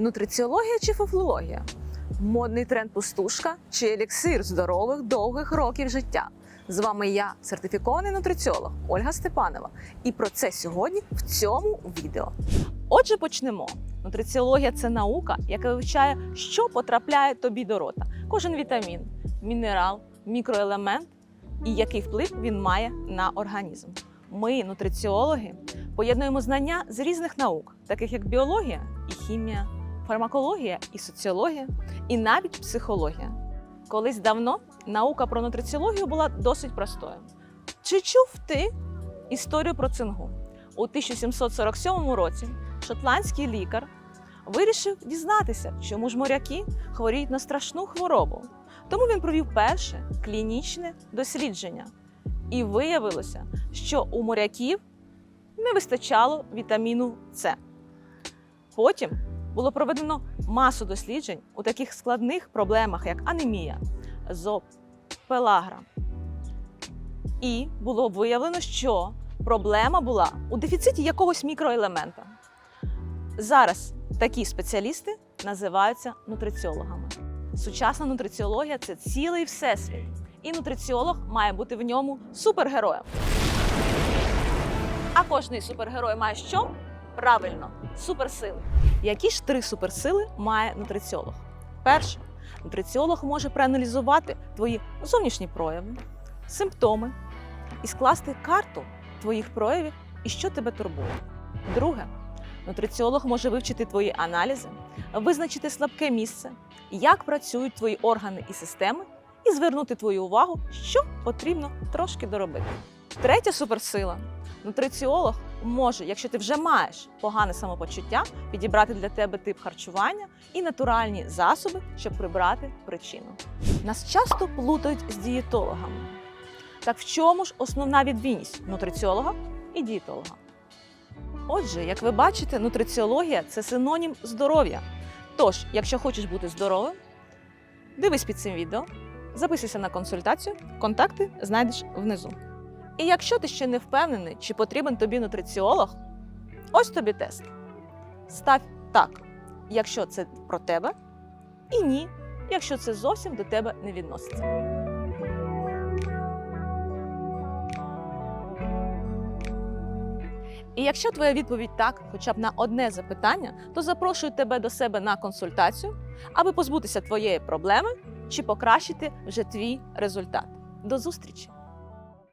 Нутриціологія чи фуфлологія? Модний тренд пустушка чи еліксир здорових довгих років життя? З вами я, сертифікований нутриціолог Ольга Степанова. І про це сьогодні в цьому відео. Отже, почнемо. Нутриціологія це наука, яка вивчає, що потрапляє тобі до рота. Кожен вітамін, мінерал, мікроелемент і який вплив він має на організм. Ми, нутриціологи, поєднуємо знання з різних наук, таких як біологія і хімія, фармакологія і соціологія, і навіть психологія. Колись давно наука про нутриціологію була досить простою. Чи чув ти історію про цингу? У 1747 році шотландський лікар вирішив дізнатися, чому ж моряки хворіють на страшну хворобу. Тому він провів перше клінічне дослідження. І виявилося, що у моряків не вистачало вітаміну С. Потім було проведено масу досліджень у таких складних проблемах, як анемія, зоб, пелагра. І було виявлено, що проблема була у дефіциті якогось мікроелемента. Зараз такі спеціалісти називаються нутриціологами. Сучасна нутриціологія це цілий всесвіт, і нутриціолог має бути в ньому супергероєм. А кожний супергерой має що? Правильно, суперсили. Які ж три суперсили має нутриціолог? Перше, нутриціолог може проаналізувати твої зовнішні прояви, симптоми і скласти карту твоїх проявів і що тебе турбує. Друге, нутриціолог може вивчити твої аналізи, визначити слабке місце, як працюють твої органи і системи, і звернути твою увагу, що потрібно трошки доробити. Третя суперсила нутриціолог може, якщо ти вже маєш погане самопочуття, підібрати для тебе тип харчування і натуральні засоби, щоб прибрати причину. Нас часто плутають з дієтологами. Так в чому ж основна відмінність нутриціолога і дієтолога? Отже, як ви бачите, нутриціологія це синонім здоров'я. Тож, якщо хочеш бути здоровим, дивись під цим відео, записуйся на консультацію, контакти знайдеш внизу. І якщо ти ще не впевнений, чи потрібен тобі нутриціолог, ось тобі тест. Став так, якщо це про тебе, і ні, якщо це зовсім до тебе не відноситься. І якщо твоя відповідь так, хоча б на одне запитання, то запрошую тебе до себе на консультацію, аби позбутися твоєї проблеми чи покращити вже твій результат. До зустрічі!